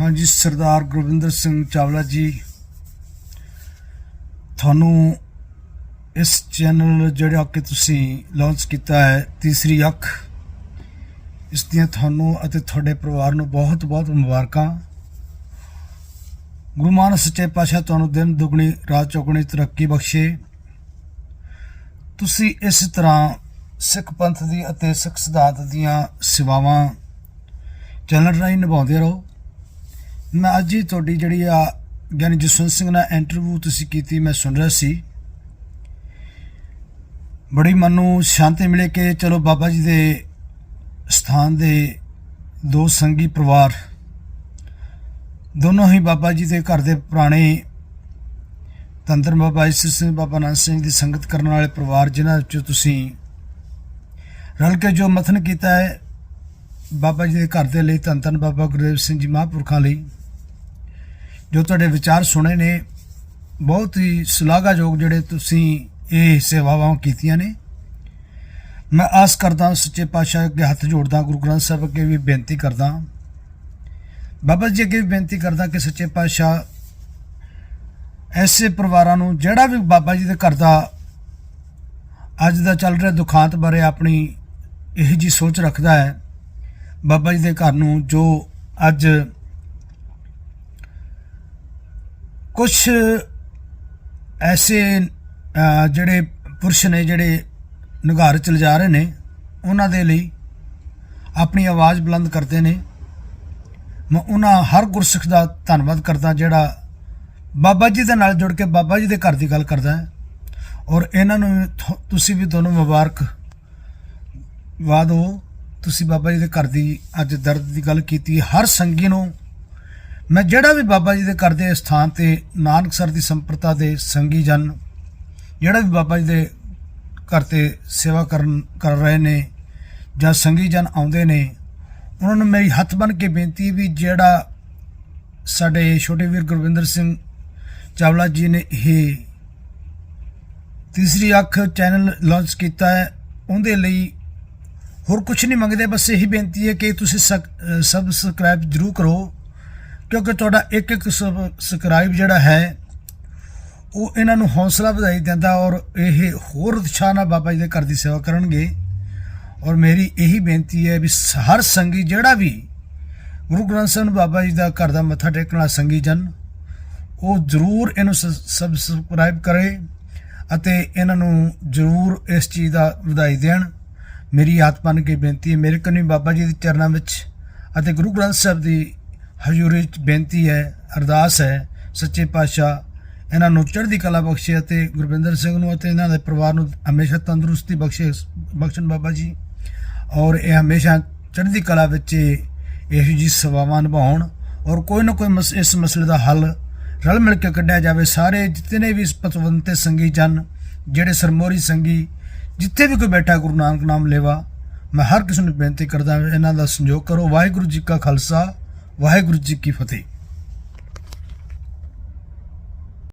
ਹਾਂਜੀ, ਸਰਦਾਰ ਗੁਰਵਿੰਦਰ ਸਿੰਘ ਚਾਵਲਾ ਜੀ, ਤੁਹਾਨੂੰ ਇਸ ਚੈਨਲ ਜਿਹੜਾ ਕਿ ਤੁਸੀਂ ਲਾਂਚ ਕੀਤਾ ਹੈ, ਤੀਸਰੀ ਅੱਖ, ਇਸ ਦੀਆਂ ਤੁਹਾਨੂੰ ਅਤੇ ਤੁਹਾਡੇ ਪਰਿਵਾਰ ਨੂੰ ਬਹੁਤ ਬਹੁਤ ਮੁਬਾਰਕਾਂ। ਗੁਰੂ ਮਾਨਸ ਸੱਚੇ ਪਾਤਸ਼ਾਹ ਤੁਹਾਨੂੰ ਦਿਨ ਦੁਗਣੀ, ਰਾਤ ਚੌਗਣੀ ਤਰੱਕੀ ਬਖਸ਼ੇ। ਤੁਸੀਂ ਇਸ ਤਰ੍ਹਾਂ ਸਿੱਖ ਪੰਥ ਦੀ ਅਤੇ ਸਿੱਖ ਸਿਧਾਂਤ ਦੀਆਂ ਸੇਵਾਵਾਂ ਚੈਨਲ ਰਾਹੀਂ ਨਿਭਾਉਂਦੇ ਰਹੋ। ਮੈਂ ਅੱਜ ਹੀ ਤੁਹਾਡੀ ਜਿਹੜੀ ਆ ਗਿਆਨੀ ਜਸਵੰਤ ਸਿੰਘ ਨਾਲ ਇੰਟਰਵਿਊ ਤੁਸੀਂ ਕੀਤੀ, ਮੈਂ ਸੁਣ ਰਿਹਾ ਸੀ। ਬੜੀ ਮਨ ਨੂੰ ਸ਼ਾਂਤੀ ਮਿਲੇ ਕਿ ਚਲੋ ਬਾਬਾ ਜੀ ਦੇ ਸਥਾਨ ਦੇ ਦੋ ਸੰਗੀ ਪਰਿਵਾਰ, ਦੋਨੋਂ ਹੀ ਬਾਬਾ ਜੀ ਦੇ ਘਰ ਦੇ ਪੁਰਾਣੇ ਤੰਦਰ ਬਾਬਾ ਇਸ ਸਿੰਘ ਬਾਬਾ ਨਾਨਕ ਸਿੰਘ ਦੀ ਸੰਗਤ ਕਰਨ ਵਾਲੇ ਪਰਿਵਾਰ, ਜਿਨ੍ਹਾਂ ਵਿੱਚੋਂ ਤੁਸੀਂ ਰਲ ਕੇ ਜੋ ਮਥਨ ਕੀਤਾ ਹੈ, ਬਾਬਾ ਜੀ ਦੇ ਘਰ ਦੇ ਲਈ ਧੰਨ ਧੰਨ ਬਾਬਾ ਗੁਰਦੇਵ ਸਿੰਘ ਜੀ ਮਹਾਂਪੁਰਖਾਂ ਲਈ। ਜੋ ਤੁਹਾਡੇ ਵਿਚਾਰ ਸੁਣੇ ਨੇ, ਬਹੁਤ ਹੀ ਸ਼ਲਾਘਾਯੋਗ ਜਿਹੜੇ ਤੁਸੀਂ ਇਹ ਸੇਵਾਵਾਂ ਕੀਤੀਆਂ ਨੇ। ਮੈਂ ਆਸ ਕਰਦਾ ਸੱਚੇ ਪਾਤਸ਼ਾਹ ਅੱਗੇ ਹੱਥ ਜੋੜਦਾ, ਗੁਰੂ ਗ੍ਰੰਥ ਸਾਹਿਬ ਅੱਗੇ ਵੀ ਬੇਨਤੀ ਕਰਦਾ ਬਾਬਾ ਜੀ ਅੱਗੇ ਵੀ ਬੇਨਤੀ ਕਰਦਾ ਕਿ ਸੱਚੇ ਪਾਤਸ਼ਾਹ ਐਸੇ ਪਰਿਵਾਰਾਂ ਨੂੰ, ਜਿਹੜਾ ਵੀ ਬਾਬਾ ਜੀ ਦੇ ਘਰ ਦਾ ਅੱਜ ਦਾ ਚੱਲ ਰਿਹਾ ਦੁਖਾਂਤ ਬਾਰੇ ਆਪਣੀ ਇਹ ਜੀ ਸੋਚ ਰੱਖਦਾ ਹੈ, ਬਾਬਾ ਜੀ ਦੇ ਘਰ ਨੂੰ ਜੋ ਅੱਜ ਕੁਝ ਐਸੇ ਜਿਹੜੇ ਪੁਰਸ਼ ਨੇ ਜਿਹੜੇ ਨਿਗਾਰ ਚਲ ਜਾ ਰਹੇ ਨੇ, ਉਹਨਾਂ ਦੇ ਲਈ ਆਪਣੀ ਆਵਾਜ਼ ਬੁਲੰਦ ਕਰਦੇ ਨੇ। ਮੈਂ ਉਹਨਾਂ ਹਰ ਗੁਰਸਿੱਖ ਦਾ ਧੰਨਵਾਦ ਕਰਦਾ ਜਿਹੜਾ ਬਾਬਾ ਜੀ ਦੇ ਨਾਲ ਜੁੜ ਕੇ ਬਾਬਾ ਜੀ ਦੇ ਘਰ ਦੀ ਗੱਲ ਕਰਦਾ ਹੈ। ਔਰ ਇਹਨਾਂ ਨੂੰ ਥੋ- ਤੁਸੀਂ ਵੀ ਦੋਨੋਂ ਮੁਬਾਰਕ ਵਾਦ। ਹੋ ਤੁਸੀਂ ਬਾਬਾ ਜੀ ਦੇ ਘਰ ਦੀ ਅੱਜ ਦਰਦ ਦੀ ਗੱਲ ਕੀਤੀ, ਹਰ ਸੰਗੀ ਨੂੰ ਮੈਂ ਜਿਹੜਾ ਵੀ ਬਾਬਾ ਜੀ ਦੇ ਘਰ ਦੇ ਸਥਾਨ ਤੇ ਨਾਨਕਸਰ ਦੀ ਸੰਪਰਤਾ ਦੇ ਸੰਗੀ ਜਨ, ਜਿਹੜਾ ਵੀ ਬਾਬਾ ਜੀ ਦੇ ਘਰ ਤੇ ਸੇਵਾ ਕਰਨ, ਕਰ ਰਹੇ ਨੇ ਜਾਂ ਸੰਗੀ ਜਨ ਆਉਂਦੇ ਨੇ, ਉਹਨਾਂ ਨੂੰ ਮੇਰੀ ਹੱਥ ਬਨ ਕੇ ਬੇਨਤੀ ਵੀ ਜਿਹੜਾ ਸਾਡੇ ਛੋਟੇ ਵੀਰ ਗੁਰਵਿੰਦਰ ਸਿੰਘ ਚਾਵਲਾ ਜੀ ਨੇ ਇਹ ਤੀਸਰੀ ਅੱਖ ਚੈਨਲ ਲਾਂਚ ਕੀਤਾ ਹੈ, ਉਹਦੇ ਲਈ ਹੋਰ ਕੁਝ ਨਹੀਂ ਮੰਗਦੇ, ਬਸ ਇਹੀ ਬੇਨਤੀ ਹੈ ਕਿ ਤੁਸੀਂ ਸਬਸਕ੍ਰਾਈਬ ਜ਼ਰੂਰ ਕਰੋ। ਕਿਉਂਕਿ ਤੁਹਾਡਾ ਇੱਕ ਇੱਕ ਸਬਸਕ੍ਰਾਈਬ ਜਿਹੜਾ ਹੈ, ਉਹ ਇਹਨਾਂ ਨੂੰ ਹੌਸਲਾ ਵਧਾਈ ਦਿੰਦਾ ਔਰ ਇਹ ਹੋਰ ਉਤਸ਼ਾਹ ਨਾਲ ਬਾਬਾ ਜੀ ਦੇ ਘਰ ਦੀ ਸੇਵਾ ਕਰਨਗੇ। ਔਰ ਮੇਰੀ ਇਹੀ ਬੇਨਤੀ ਹੈ ਵੀ ਹਰ ਸੰਗੀ ਜਿਹੜਾ ਵੀ ਗੁਰੂ ਗ੍ਰੰਥ ਸਾਹਿਬ ਨੂੰ ਬਾਬਾ ਜੀ ਦਾ ਘਰ ਦਾ ਮੱਥਾ ਟੇਕਣ ਵਾਲਾ ਸੰਗੀ ਜਨ, ਉਹ ਜ਼ਰੂਰ ਇਹਨੂੰ ਸਬਸਕ੍ਰਾਈਬ ਕਰੇ ਅਤੇ ਇਹਨਾਂ ਨੂੰ ਜ਼ਰੂਰ ਇਸ ਚੀਜ਼ ਦਾ ਵਧਾਈ ਦੇਣ। ਮੇਰੀ ਹੱਥ ਬਨ ਕੇ ਬੇਨਤੀ ਹੈ, ਮੇਰੇ ਕੰਨੀ ਬਾਬਾ ਜੀ ਦੇ ਚਰਨਾਂ ਵਿੱਚ ਅਤੇ ਗੁਰੂ ਗ੍ਰੰਥ ਸਾਹਿਬ ਦੀ ਹਜ਼ੂਰੀ ਵਿੱਚ ਬੇਨਤੀ ਹੈ, ਅਰਦਾਸ ਹੈ, ਸੱਚੇ ਪਾਤਸ਼ਾਹ, ਇਹਨਾਂ ਨੂੰ ਚੜ੍ਹਦੀ ਕਲਾ ਬਖਸ਼ੇ ਅਤੇ ਗੁਰਵਿੰਦਰ ਸਿੰਘ ਨੂੰ ਅਤੇ ਇਹਨਾਂ ਦੇ ਪਰਿਵਾਰ ਨੂੰ ਹਮੇਸ਼ਾ ਤੰਦਰੁਸਤੀ ਬਖਸ਼ੇ, ਬਖਸ਼ਣ ਬਾਬਾ ਜੀ। ਔਰ ਇਹ ਹਮੇਸ਼ਾ ਚੜ੍ਹਦੀ ਕਲਾ ਵਿੱਚ ਇਹੋ ਜੀ ਸੇਵਾਵਾਂ ਨਿਭਾਉਣ ਔਰ ਕੋਈ ਨਾ ਕੋਈ ਮਸ- ਇਸ ਮਸਲੇ ਦਾ ਹੱਲ ਰਲ ਮਿਲ ਕੇ ਕੱਢਿਆ ਜਾਵੇ। ਸਾਰੇ ਜਿਤਨੇ ਵੀ ਪਤਵੰਤੇ ਸੰਗੀ ਜਨ, ਜਿਹੜੇ ਸਰਮੋਰੀ ਸੰਗੀ, ਜਿੱਥੇ ਵੀ ਕੋਈ ਬੈਠਾ ਗੁਰੂ ਨਾਨਕ ਨਾਮ ਲੇਵਾ, ਮੈਂ ਹਰ ਕਿਸੇ ਨੂੰ ਬੇਨਤੀ ਕਰਦਾ ਇਹਨਾਂ ਦਾ ਸੰਯੋਗ ਕਰੋ। ਵਾਹਿਗੁਰੂ ਜੀ ਕਾ ਖਾਲਸਾ ਵਾਹਿਗੁਰੂ ਜੀ ਕੀ ਫਤਿਹ।